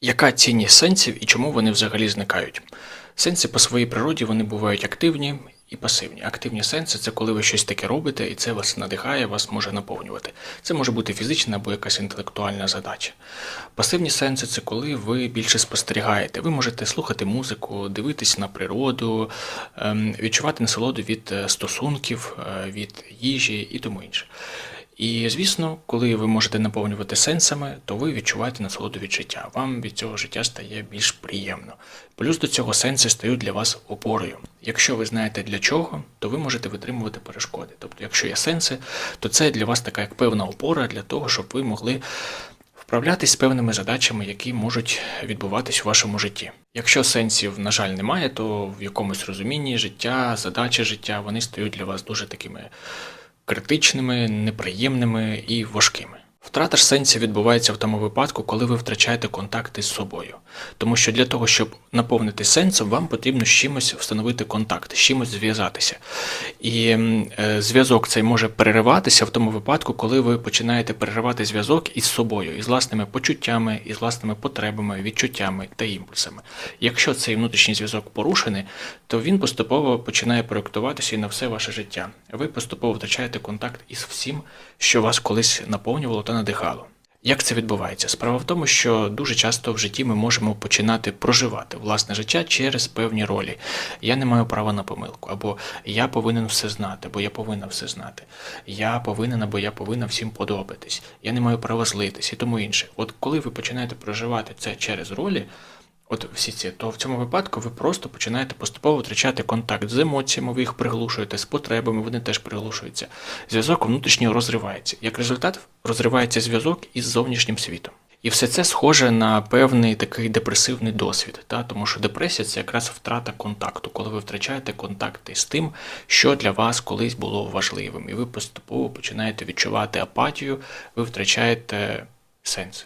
Яка цінність сенсів і чому вони взагалі зникають? Сенси по своїй природі вони бувають активні і пасивні. Активні сенси це коли ви щось таке робите, і це вас надихає, вас може наповнювати. Це може бути фізична або якась інтелектуальна задача. Пасивні сенси це коли ви більше спостерігаєте. Ви можете слухати музику, дивитись на природу, ем, відчувати насолоду від е, стосунків, е, від їжі і тому інше. І звісно, коли ви можете наповнювати сенсами, то ви відчуваєте насолоду від життя. Вам від цього життя стає більш приємно. Плюс до цього сенси стають для вас опорою. Якщо ви знаєте для чого, то ви можете витримувати перешкоди. Тобто, якщо є сенси, то це для вас така як певна опора для того, щоб ви могли вправлятись з певними задачами, які можуть відбуватись у вашому житті. Якщо сенсів, на жаль, немає, то в якомусь розумінні життя, задачі життя вони стають для вас дуже такими критичними, неприємними і важкими. Втрата ж сенсів відбувається в тому випадку, коли ви втрачаєте контакти з собою. Тому що для того, щоб наповнити сенсом, вам потрібно з чимось встановити контакт, з чимось зв'язатися. І е, зв'язок цей може перериватися в тому випадку, коли ви починаєте переривати зв'язок із собою, із власними почуттями, із власними потребами, відчуттями та імпульсами. Якщо цей внутрішній зв'язок порушений, то він поступово починає проєктуватися і на все ваше життя. Ви поступово втрачаєте контакт із всім, що вас колись наповнювало та надихало. Як це відбувається? Справа в тому, що дуже часто в житті ми можемо починати проживати власне життя через певні ролі. Я не маю права на помилку, або я повинен все знати, або я повинна все знати. Я повинен або я повинна всім подобатись. Я не маю права злитись і тому інше. От коли ви починаєте проживати це через ролі, От всі ці, то в цьому випадку ви просто починаєте поступово втрачати контакт з емоціями, ви їх приглушуєте, з потребами, вони теж приглушуються. Зв'язок внутрішньо розривається. Як результат, розривається зв'язок із зовнішнім світом. І все це схоже на певний такий депресивний досвід, та? тому що депресія це якраз втрата контакту, коли ви втрачаєте контакти з тим, що для вас колись було важливим, і ви поступово починаєте відчувати апатію, ви втрачаєте сенси.